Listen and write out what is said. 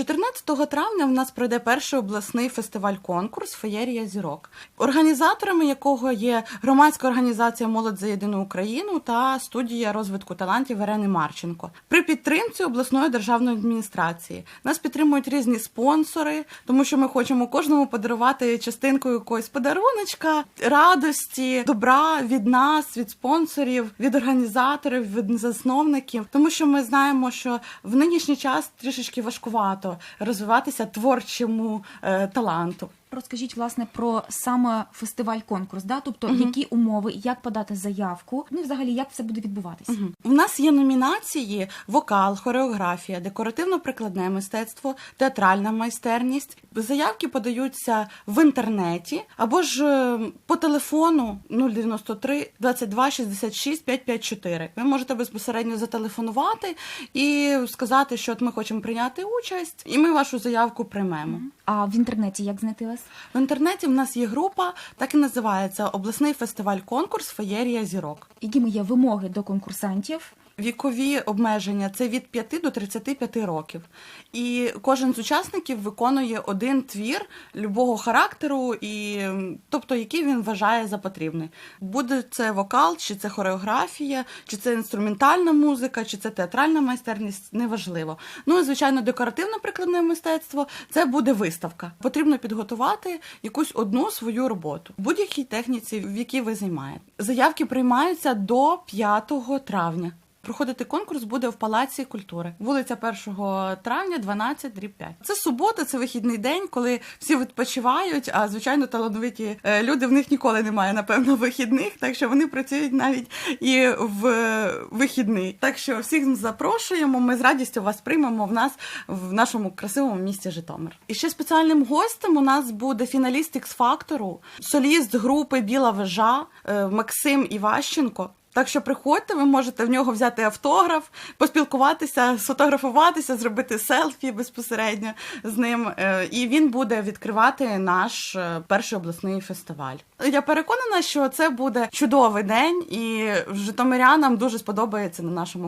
14 травня в нас пройде перший обласний фестиваль-конкурс Феєрія зірок, організаторами якого є громадська організація Молодь за єдину Україну та студія розвитку талантів Ірени Марченко. При підтримці обласної державної адміністрації нас підтримують різні спонсори, тому що ми хочемо кожному подарувати частинку якогось подаруночка, радості, добра від нас, від спонсорів, від організаторів, від засновників, тому що ми знаємо, що в нинішній час трішечки важкувато розвиватися творчому е, таланту. Розкажіть власне про саме фестиваль конкурс, да? тобто які умови, як подати заявку, ну і взагалі як все буде відбуватися. У нас є номінації: вокал, хореографія, декоративно-прикладне мистецтво, театральна майстерність. Заявки подаються в інтернеті або ж е, по телефону 093 22 66 554. Ви можете безпосередньо зателефонувати і сказати, що от ми хочемо прийняти участь, і ми вашу заявку приймемо. А в інтернеті як знайти вас? В інтернеті в нас є група, так і називається обласний фестиваль-конкурс Феєрія зірок. Якими є вимоги до конкурсантів? Вікові обмеження це від 5 до 35 років. І кожен з учасників виконує один твір любого характеру, і, тобто який він вважає за потрібний. Буде це вокал, чи це хореографія, чи це інструментальна музика, чи це театральна майстерність, неважливо. Ну і звичайно, декоративно-прикладне мистецтво це буде виставка. Потрібно підготувати якусь одну свою роботу будь-якій техніці, в якій ви займаєте. Заявки приймаються до 5 травня. Проходити конкурс буде в Палаці культури, вулиця 1 травня, 12, дріб 5. Це субота, це вихідний день, коли всі відпочивають. А звичайно, талановиті е, люди в них ніколи немає, напевно, вихідних, так що вони працюють навіть і в вихідний. Так що всіх запрошуємо. Ми з радістю вас приймемо в нас в нашому красивому місті Житомир. І ще спеціальним гостем у нас буде фіналіст X-фактору, соліст групи Біла вежа е, Максим Іващенко. Так що приходьте, ви можете в нього взяти автограф, поспілкуватися, сфотографуватися, зробити селфі безпосередньо з ним. Е, І він буде відкривати наш е, перший обласний фестиваль. Я переконана, що це буде чудовий день, і житомирянам дуже сподобається на нашому